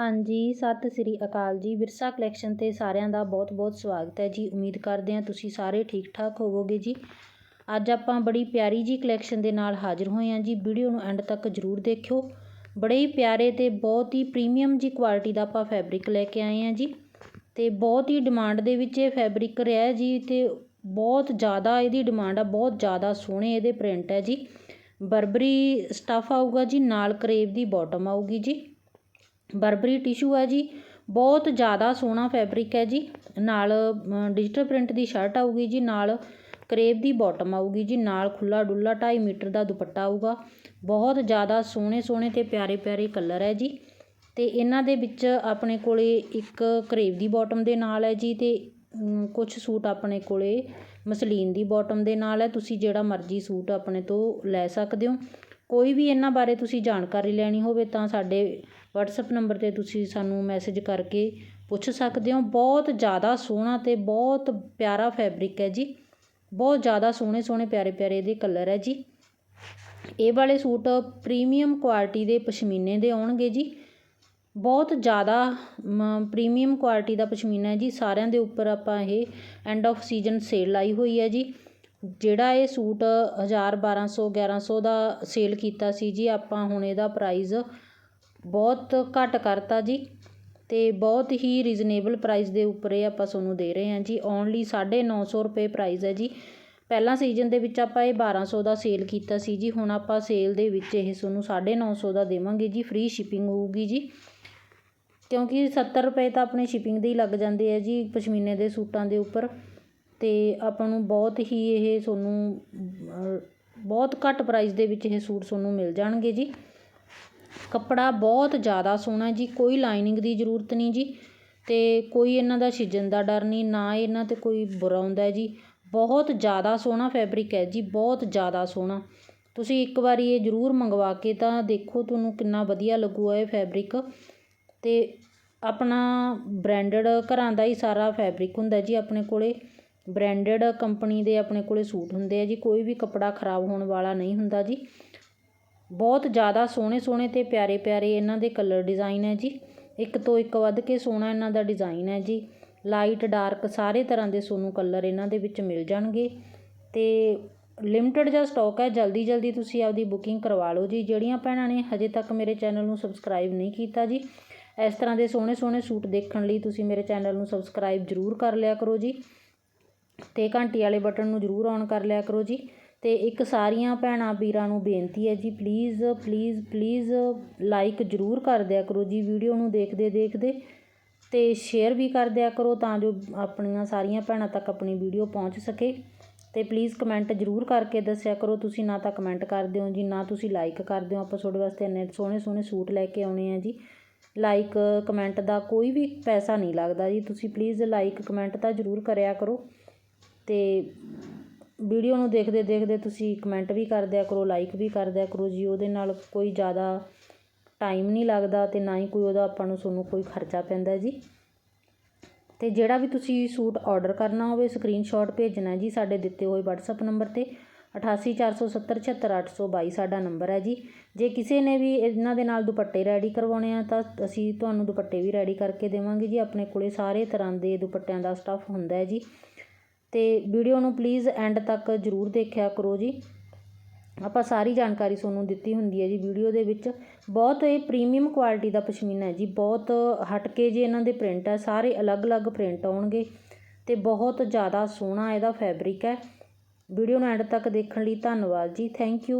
ਹਾਂਜੀ, ਸਤਿ ਸ੍ਰੀ ਅਕਾਲ ਜੀ। ਵਿਰਸਾ ਕਲੈਕਸ਼ਨ ਤੇ ਸਾਰਿਆਂ ਦਾ ਬਹੁਤ-ਬਹੁਤ ਸਵਾਗਤ ਹੈ ਜੀ। ਉਮੀਦ ਕਰਦੇ ਹਾਂ ਤੁਸੀਂ ਸਾਰੇ ਠੀਕ ਠਾਕ ਹੋਵੋਗੇ ਜੀ। ਅੱਜ ਆਪਾਂ ਬੜੀ ਪਿਆਰੀ ਜੀ ਕਲੈਕਸ਼ਨ ਦੇ ਨਾਲ ਹਾਜ਼ਰ ਹੋਏ ਹਾਂ ਜੀ। ਵੀਡੀਓ ਨੂੰ ਐਂਡ ਤੱਕ ਜਰੂਰ ਦੇਖਿਓ। ਬੜੇ ਹੀ ਪਿਆਰੇ ਤੇ ਬਹੁਤ ਹੀ ਪ੍ਰੀਮੀਅਮ ਜੀ ਕੁਆਲਿਟੀ ਦਾ ਆਪਾਂ ਫੈਬਰਿਕ ਲੈ ਕੇ ਆਏ ਹਾਂ ਜੀ। ਤੇ ਬਹੁਤ ਹੀ ਡਿਮਾਂਡ ਦੇ ਵਿੱਚ ਇਹ ਫੈਬਰਿਕ ਰਿਹਾ ਜੀ ਤੇ ਬਹੁਤ ਜ਼ਿਆਦਾ ਇਹਦੀ ਡਿਮਾਂਡ ਆ, ਬਹੁਤ ਜ਼ਿਆਦਾ ਸੋਹਣੇ ਇਹਦੇ ਪ੍ਰਿੰਟ ਹੈ ਜੀ। ਬਰਬਰੀ ਸਟਫ ਆਊਗਾ ਜੀ, ਨਾਲ ਕਰੇਵ ਦੀ ਬਾਟਮ ਆਊਗੀ ਜੀ। ਬਰਬਰੀ ਟਿਸ਼ੂ ਹੈ ਜੀ। ਬਹੁਤ ਜ਼ਿਆਦਾ ਸੋਹਣਾ ਫੈਬਰਿਕ ਹੈ ਜੀ। ਨਾਲ ਡਿਜੀਟਲ ਪ੍ਰਿੰਟ ਦੀ ਸ਼ਰਟ ਆਊਗੀ ਜੀ। ਨਾਲ ਕਰੇਬ ਦੀ ਬਾਟਮ ਆਊਗੀ ਜੀ। ਨਾਲ ਖੁੱਲਾ ਡੁੱਲਾ 2.5 ਮੀਟਰ ਦਾ ਦੁਪੱਟਾ ਆਊਗਾ। ਬਹੁਤ ਜ਼ਿਆਦਾ ਸੋਹਣੇ ਸੋਹਣੇ ਤੇ ਪਿਆਰੇ ਪਿਆਰੇ ਕਲਰ ਹੈ ਜੀ। ਤੇ ਇਹਨਾਂ ਦੇ ਵਿੱਚ ਆਪਣੇ ਕੋਲੇ ਇੱਕ ਕਰੇਬ ਦੀ ਬਾਟਮ ਦੇ ਨਾਲ ਹੈ ਜੀ ਤੇ ਕੁਝ ਸੂਟ ਆਪਣੇ ਕੋਲੇ ਮਸਲੀਨ ਦੀ ਬਾਟਮ ਦੇ ਨਾਲ ਹੈ। ਤੁਸੀਂ ਜਿਹੜਾ ਮਰਜ਼ੀ ਸੂਟ ਆਪਣੇ ਤੋਂ ਲੈ ਸਕਦੇ ਹੋ। ਕੋਈ ਵੀ ਇਹਨਾਂ ਬਾਰੇ ਤੁਸੀਂ ਜਾਣਕਾਰੀ ਲੈਣੀ ਹੋਵੇ ਤਾਂ ਸਾਡੇ ਵਟਸਐਪ ਨੰਬਰ 'ਤੇ ਤੁਸੀਂ ਸਾਨੂੰ ਮੈਸੇਜ ਕਰਕੇ ਪੁੱਛ ਸਕਦੇ ਹੋ। ਬਹੁਤ ਜ਼ਿਆਦਾ ਸੋਹਣਾ ਅਤੇ ਬਹੁਤ ਪਿਆਰਾ ਫੈਬਰਿਕ ਹੈ ਜੀ। ਬਹੁਤ ਜ਼ਿਆਦਾ ਸੋਹਣੇ ਸੋਹਣੇ ਪਿਆਰੇ ਪਿਆਰੇ ਇਹਦੇ ਕਲਰ ਹੈ ਜੀ। ਇਹ ਵਾਲੇ ਸੂਟ ਪ੍ਰੀਮੀਅਮ ਕੁਆਲਿਟੀ ਦੇ ਪਸ਼ਮੀਨੇ ਦੇ ਆਉਣਗੇ ਜੀ। ਬਹੁਤ ਜ਼ਿਆਦਾ ਪ੍ਰੀਮੀਅਮ ਕੁਆਲਿਟੀ ਦਾ ਪਸ਼ਮੀਨਾ ਹੈ ਜੀ। ਸਾਰਿਆਂ ਦੇ ਉੱਪਰ ਆਪਾਂ ਇਹ ਐਂਡ ਆਫ ਸੀਜ਼ਨ ਸੇਲ ਲਾਈ ਹੋਈ ਹੈ ਜੀ। ਜਿਹੜਾ ਇਹ ਸੂਟ ਹਜ਼ਾਰ ਬਾਰ੍ਹਾਂ ਸੌ ਗਿਆਰ੍ਹਾਂ ਸੌ ਦਾ ਸੇਲ ਕੀਤਾ ਸੀ ਜੀ, ਆਪਾਂ ਹੁਣ ਇਹਦਾ ਪ੍ਰਾਈਜ਼ ਬਹੁਤ ਘੱਟ ਕਰਤਾ ਜੀ ਅਤੇ ਬਹੁਤ ਹੀ ਰੀਜ਼ਨੇਬਲ ਪ੍ਰਾਈਜ਼ ਦੇ ਉੱਪਰ ਇਹ ਆਪਾਂ ਤੁਹਾਨੂੰ ਦੇ ਰਹੇ ਹਾਂ ਜੀ। ਓਨਲੀ 950 ਰੁਪਏ ਪ੍ਰਾਈਜ਼ ਹੈ ਜੀ। ਪਹਿਲਾਂ ਸੀਜ਼ਨ ਦੇ ਵਿੱਚ ਆਪਾਂ ਇਹ 1200 ਦਾ ਸੇਲ ਕੀਤਾ ਸੀ ਜੀ, ਹੁਣ ਆਪਾਂ ਸੇਲ ਦੇ ਵਿੱਚ ਇਹ ਤੁਹਾਨੂੰ 950 ਦਾ ਦੇਵਾਂਗੇ ਜੀ। ਫ੍ਰੀ ਸ਼ਿਪਿੰਗ ਹੋਊਗੀ ਜੀ। ਕਿਉਂਕਿ 70 ਰੁਪਏ ਤਾਂ ਆਪਣੇ ਸ਼ਿਪਿੰਗ ਦੇ ਹੀ ਲੱਗ ਜਾਂਦੇ ਆ ਜੀ, ਪਸ਼ਮੀਨੇ ਦੇ ਸੂਟਾਂ ਦੇ ਉੱਪਰ। ਅਤੇ ਆਪਾਂ ਨੂੰ ਬਹੁਤ ਹੀ ਇਹ ਤੁਹਾਨੂੰ ਬਹੁਤ ਘੱਟ ਪ੍ਰਾਈਸ ਦੇ ਵਿੱਚ ਇਹ ਸੂਟ ਤੁਹਾਨੂੰ ਮਿਲ ਜਾਣਗੇ ਜੀ। ਕੱਪੜਾ ਬਹੁਤ ਜ਼ਿਆਦਾ ਸੋਹਣਾ ਜੀ, ਕੋਈ ਲਾਈਨਿੰਗ ਦੀ ਜ਼ਰੂਰਤ ਨਹੀਂ ਜੀ ਅਤੇ ਕੋਈ ਇਹਨਾਂ ਦਾ ਛਿਜਣ ਦਾ ਡਰ ਨਹੀਂ, ਨਾ ਇਹਨਾਂ ਤੇ ਕੋਈ ਬੁਰਾ ਹੁੰਦਾ ਜੀ। ਬਹੁਤ ਜ਼ਿਆਦਾ ਸੋਹਣਾ ਫੈਬਰਿਕ ਹੈ ਜੀ, ਬਹੁਤ ਜ਼ਿਆਦਾ ਸੋਹਣਾ। ਤੁਸੀਂ ਇੱਕ ਵਾਰੀ ਇਹ ਜ਼ਰੂਰ ਮੰਗਵਾ ਕੇ ਤਾਂ ਦੇਖੋ ਤੁਹਾਨੂੰ ਕਿੰਨਾ ਵਧੀਆ ਲੱਗੂਗਾ ਇਹ ਫੈਬਰਿਕ ਅਤੇ ਆਪਣਾ ਬ੍ਰਾਂਡਡ ਘਰਾਂ ਦਾ ਹੀ ਸਾਰਾ ਫੈਬਰਿਕ ਹੁੰਦਾ ਜੀ ਆਪਣੇ ਕੋਲ। ਬ੍ਰਾਂਡਡ ਕੰਪਨੀ ਦੇ ਆਪਣੇ ਕੋਲ ਸੂਟ ਹੁੰਦੇ ਆ ਜੀ, ਕੋਈ ਵੀ ਕੱਪੜਾ ਖਰਾਬ ਹੋਣ ਵਾਲਾ ਨਹੀਂ ਹੁੰਦਾ ਜੀ। ਬਹੁਤ ਜ਼ਿਆਦਾ ਸੋਹਣੇ ਸੋਹਣੇ ਅਤੇ ਪਿਆਰੇ ਪਿਆਰੇ ਇਹਨਾਂ ਦੇ ਕਲਰ ਡਿਜ਼ਾਈਨ ਹੈ ਜੀ। ਇੱਕ ਤੋਂ ਇੱਕ ਵੱਧ ਕੇ ਸੋਹਣਾ ਇਹਨਾਂ ਦਾ ਡਿਜ਼ਾਈਨ ਹੈ ਜੀ। ਲਾਈਟ ਡਾਰਕ ਸਾਰੇ ਤਰ੍ਹਾਂ ਦੇ ਸੋਨੂੰ ਕਲਰ ਇਹਨਾਂ ਦੇ ਵਿੱਚ ਮਿਲ ਜਾਣਗੇ। ਅਤੇ ਲਿਮਟਿਡ ਜਿਹਾ ਸਟਾਕ ਹੈ, ਜਲਦੀ ਜਲਦੀ ਤੁਸੀਂ ਆਪਦੀ ਬੁਕਿੰਗ ਕਰਵਾ ਲਓ ਜੀ। ਜਿਹੜੀਆਂ ਭੈਣਾਂ ਨੇ ਹਜੇ ਤੱਕ ਮੇਰੇ ਚੈਨਲ ਨੂੰ ਸਬਸਕ੍ਰਾਈਬ ਨਹੀਂ ਕੀਤਾ ਜੀ, ਇਸ ਤਰ੍ਹਾਂ ਦੇ ਸੋਹਣੇ ਸੋਹਣੇ ਸੂਟ ਦੇਖਣ ਲਈ ਤੁਸੀਂ ਮੇਰੇ ਚੈਨਲ ਨੂੰ ਸਬਸਕ੍ਰਾਈਬ ਜ਼ਰੂਰ ਕਰ ਲਿਆ ਕਰੋ ਜੀ। ਅਤੇ ਘੰਟੀ ਵਾਲੇ ਬਟਨ ਨੂੰ ਜ਼ਰੂਰ ਔਨ ਕਰ ਲਿਆ ਕਰੋ ਜੀ। ਅਤੇ ਇੱਕ ਸਾਰੀਆਂ ਭੈਣਾਂ ਵੀਰਾਂ ਨੂੰ ਬੇਨਤੀ ਹੈ ਜੀ ਪਲੀਜ਼ ਪਲੀਜ਼ ਪਲੀਜ਼ ਲਾਈਕ ਜ਼ਰੂਰ ਕਰ ਦਿਆ ਕਰੋ ਜੀ ਵੀਡੀਓ ਨੂੰ ਦੇਖਦੇ ਦੇਖਦੇ ਅਤੇ ਸ਼ੇਅਰ ਵੀ ਕਰ ਦਿਆ ਕਰੋ ਤਾਂ ਜੋ ਆਪਣੀਆਂ ਸਾਰੀਆਂ ਭੈਣਾਂ ਤੱਕ ਆਪਣੀ ਵੀਡੀਓ ਪਹੁੰਚ ਸਕੇ। ਅਤੇ ਪਲੀਜ਼ ਕਮੈਂਟ ਜ਼ਰੂਰ ਕਰਕੇ ਦੱਸਿਆ ਕਰੋ ਤੁਸੀਂ ਨਾ ਤਾਂ ਕਮੈਂਟ ਕਰਦੇ ਹੋ ਜੀ, ਨਾ ਤੁਸੀਂ ਲਾਈਕ ਕਰਦੇ ਹੋ। ਆਪਾਂ ਤੁਹਾਡੇ ਵਾਸਤੇ ਇੰਨੇ ਸੋਹਣੇ ਸੋਹਣੇ ਸੂਟ ਲੈ ਕੇ ਆਉਣੇ ਆ ਜੀ। ਲਾਈਕ ਕਮੈਂਟ ਦਾ ਕੋਈ ਵੀ ਪੈਸਾ ਨਹੀਂ ਲੱਗਦਾ ਜੀ। ਤੁਸੀਂ ਪਲੀਜ਼ ਲਾਈਕ ਕਮੈਂਟ ਤਾਂ ਜ਼ਰੂਰ ਕਰਿਆ ਕਰੋ। ਤੇ ਵੀਡੀਓ ਨੂੰ ਦੇਖਦੇ ਦੇਖਦੇ ਤੁਸੀਂ ਕਮੈਂਟ ਵੀ ਕਰ ਦਿਆ ਕਰੋ ਲਾਈਕ ਵੀ ਕਰ ਦਿਆ ਕਰੋ ਜੀ। ਉਹਦੇ ਨਾਲ ਕੋਈ ਜ਼ਿਆਦਾ ਟਾਈਮ ਨਹੀਂ ਲੱਗਦਾ ਅਤੇ ਨਾ ਹੀ ਕੋਈ ਉਹਦਾ ਆਪਾਂ ਨੂੰ ਤੁਹਾਨੂੰ ਕੋਈ ਖਰਚਾ ਪੈਂਦਾ ਜੀ। ਅਤੇ ਜਿਹੜਾ ਵੀ ਤੁਸੀਂ ਸੂਟ ਆਰਡਰ ਕਰਨਾ ਹੋਵੇ ਸਕਰੀਨਸ਼ਾਟ ਭੇਜਣਾ ਜੀ ਸਾਡੇ ਦਿੱਤੇ ਹੋਏ WhatsApp ਨੰਬਰ ਤੇ। 8847776822 ਸਾਡਾ ਨੰਬਰ ਹੈ ਜੀ। ਜੇ ਕਿਸੇ ਨੇ ਵੀ ਇਹਨਾਂ ਦੇ ਨਾਲ ਦੁਪੱਟੇ ਰੈਡੀ ਕਰਵਾਉਣੇ ਆ ਤਾਂ ਅਸੀਂ ਤੁਹਾਨੂੰ ਦੁਪੱਟੇ ਵੀ ਰੈਡੀ ਕਰਕੇ ਦੇਵਾਂਗੇ ਜੀ। ਆਪਣੇ ਕੋਲੇ ਸਾਰੇ ਤਰ੍ਹਾਂ ਦੇ ਦੁਪੱਟਿਆਂ ਦਾ ਸਟੱਫ ਹੁੰਦਾ ਹੈ ਜੀ। ਅਤੇ ਵੀਡੀਓ ਨੂੰ ਪਲੀਜ਼ ਐਂਡ ਤੱਕ ਜ਼ਰੂਰ ਦੇਖਿਆ ਕਰੋ ਜੀ। ਆਪਾਂ ਸਾਰੀ ਜਾਣਕਾਰੀ ਤੁਹਾਨੂੰ ਦਿੱਤੀ ਹੁੰਦੀ ਹੈ ਜੀ ਵੀਡੀਓ ਦੇ ਵਿੱਚ। ਬਹੁਤ ਇਹ ਪ੍ਰੀਮੀਅਮ ਕੁਆਲਿਟੀ ਦਾ ਪਸ਼ਮੀਨਾ ਹੈ ਜੀ। ਬਹੁਤ ਹਟ ਕੇ ਜੀ ਇਹਨਾਂ ਦੇ ਪ੍ਰਿੰਟ ਹੈ, ਸਾਰੇ ਅਲੱਗ-ਅਲੱਗ ਪ੍ਰਿੰਟ ਆਉਣਗੇ ਤੇ ਬਹੁਤ ਜ਼ਿਆਦਾ ਸੋਹਣਾ ਇਹਦਾ ਫੈਬਰਿਕ ਹੈ। ਵੀਡੀਓ ਨੂੰ ਐਂਡ ਤੱਕ ਦੇਖਣ ਲਈ ਧੰਨਵਾਦ ਜੀ। Thank you